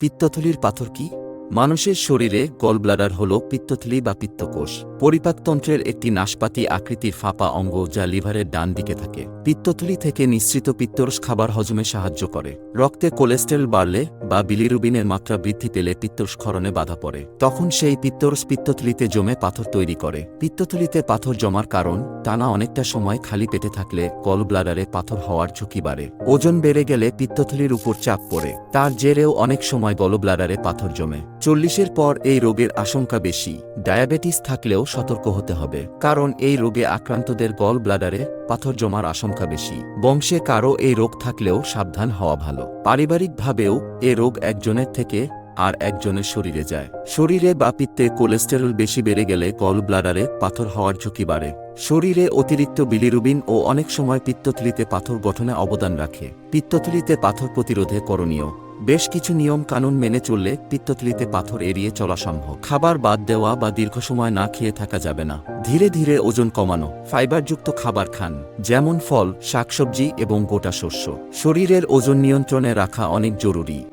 পিত্তথলির পাথর কি? মানুষের শরীরে গলব্লাডার হল পিত্তথলি বা পিত্তকোষ। পরিপাকতন্ত্রের একটি নাশপাতি আকৃতির ফাঁপা অঙ্গ যা লিভারের ডান দিকে থাকে। পিত্তথলি থেকে নিঃসৃত পিত্তরস খাবার হজমে সাহায্য করে। রক্তে কোলেস্টেরল বাড়লে বা বিলিরুবিনের মাত্রা বৃদ্ধি পেলে পিত্তস্খরণে বাধা পড়ে। তখন সেই পিত্তরস পিত্তথলিতে জমে পাথর তৈরি করে। পিত্তথলিতে পাথর জমার কারণ, টানা অনেকটা সময় খালি পেটে থাকলে গল ব্লাডারে পাথর হওয়ার ঝুঁকি বাড়ে। ওজন বেড়ে গেলে পিত্তথলির উপর চাপ পড়ে। তার জেরেও অনেক সময় গলব্লাডারে পাথর জমে। চল্লিশের পর এই রোগের আশঙ্কা বেশি। ডায়াবেটিস থাকলেও সতর্ক হতে হবে, কারণ এই রোগে আক্রান্তদের গল ব্লাডারে পাথর জমার আশঙ্কা বেশি। বংশে কারও এই রোগ থাকলেও সাবধান হওয়া ভালো। পারিবারিকভাবেও এ রোগ একজনের থেকে আর একজনের শরীরে যায়। শরীরে বা পিত্তে কোলেস্টেরল বেশি বেড়ে গেলে গল ব্লাডারে পাথর হওয়ার ঝুঁকি বাড়ে। শরীরে অতিরিক্ত বিলিরুবিন ও অনেক সময় পিত্তথলিতে পাথর গঠনে অবদান রাখে। পিত্তথলিতে পাথর প্রতিরোধে করণীয়। বেশ কিছু নিয়ম কানুন মেনে চললে পিত্তথলিতে পাথর এড়িয়ে চলা সম্ভব। খাবার বাদ দেওয়া বা দীর্ঘ সময় না খেয়ে থাকা যাবে না। ধীরে ধীরে ওজন কমানো। ফাইবারযুক্ত খাবার খান, যেমন ফল, শাকসবজি এবং গোটা শস্য। শরীরের ওজন নিয়ন্ত্রণে রাখা অনেক জরুরি।